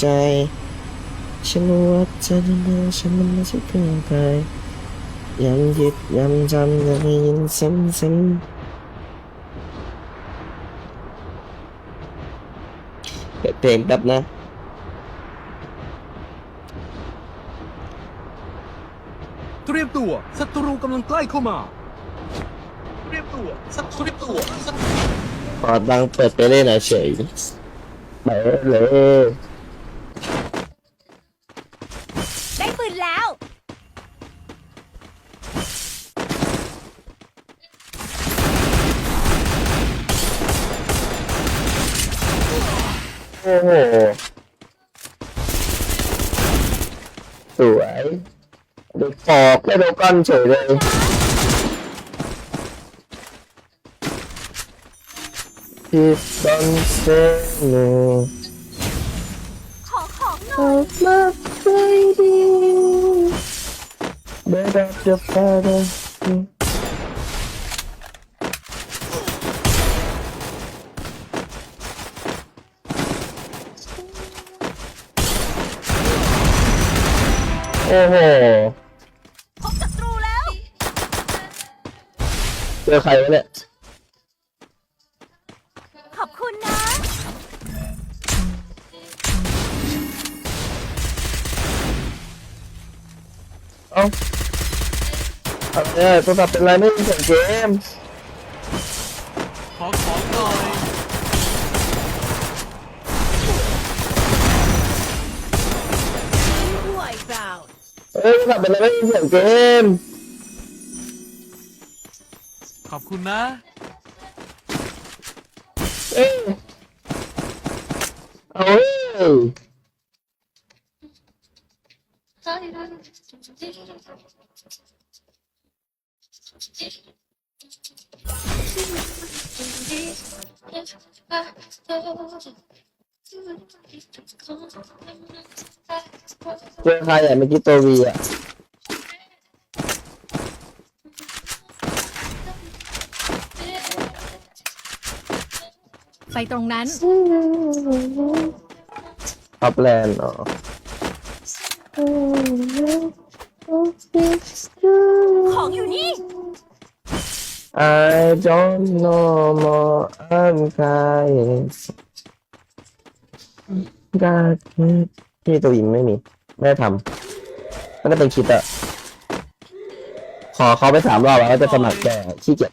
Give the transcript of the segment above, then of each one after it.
ใจ ฉันรู้ว่าเธอทำให้ฉันมันไม่ใช่เกินไปยังยึดยังจำยังได้ยินซ้ำๆเปิดเพลงแป๊บนะเตรียมตัวศัตรูกำลังใกล้เข้ามาเตรียมตัวศัตรูเตรียมตัวศัตรู ขอตังค์เปิดไปเล่นเฉยไปเลย ได้ปืนแล้ว โอ้โหสวยดูฟอกแค่โดก้อนเฉยเลยที่ตอนเซนู ขอของหน่อย I've not waiting, but after. อ้โหพบศัตรูแล้ว เจอใครวะเนี่ยขอบคุณนะ เอ้าเอาเนี่ยโทรศัพท์เป็นไรไม่มีเสียงเกม ขอของหน่อย เอ้ยโทรศัพท์เป็นไรไม่มีเสียงเกมขอบคุณนะ เอ้ยเอาเว้ย เจอใครอะเมื่อกี้ตัววีอะไปตรงนั้น ท็อปแลนด์อ๋อของอยู่นี่ I don't know more I'm crying ก็ที่ตัวอิมไม่มี ไม่ได้ทำไม่ได้เป็นคิดอะขอเขาไปสามรอบแล้วจะสมัครแต่ขี้เกียจ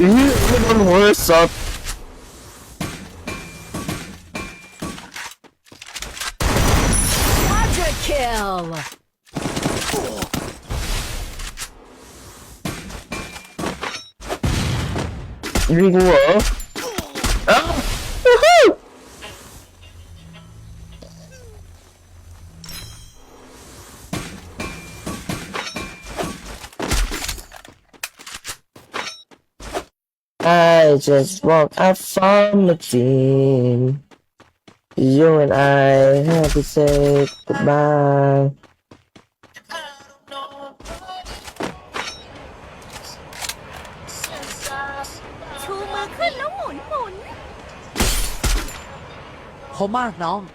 Even worse up. Quadra kill. You go up. I just walked out from the team. You and I have to say goodbye. Hold on, no.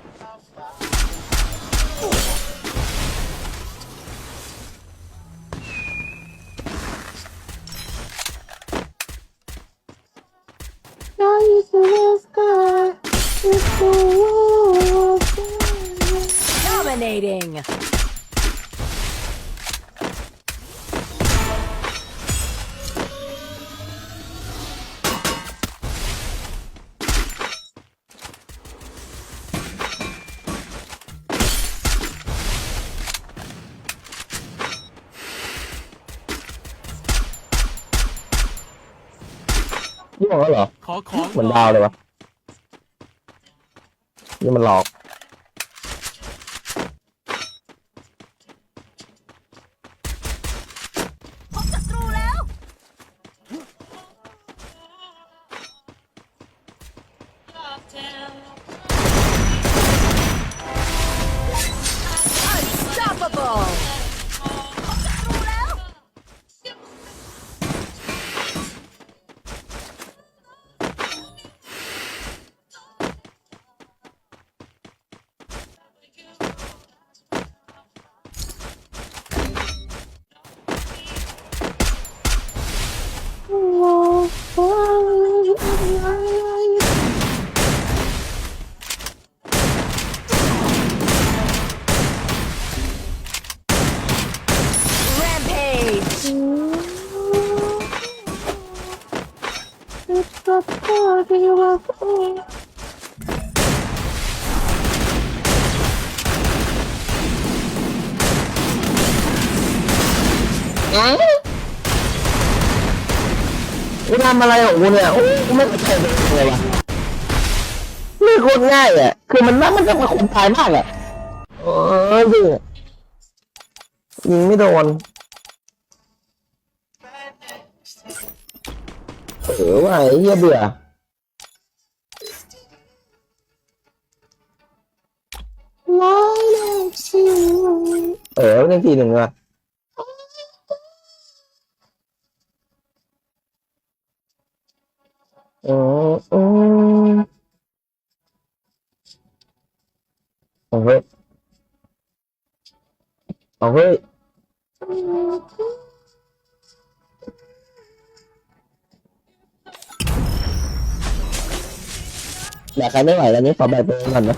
Dominating. ย่วงแล้วเหรอขอของ เหมือนดาวเลยวะ นี่มันหลอก Unstoppable กูทำอะไรของกูเนี่ยโอ้กูไม่เข้าใจเลยเลยวะนี่โคตรง่ายอะ คือมันน่ามันจะมาคนตายมากอะโอ้ยยิงไม่โดน เออว่าไอ้เหี้ยเบื่อเออเล่นทีหนึ่งว่ะโอืมอืมเอาเฮ้ยเอาเฮ้ย แบกใครไม่ไหวแล้วนี่ขอแบบไปก่อนนะ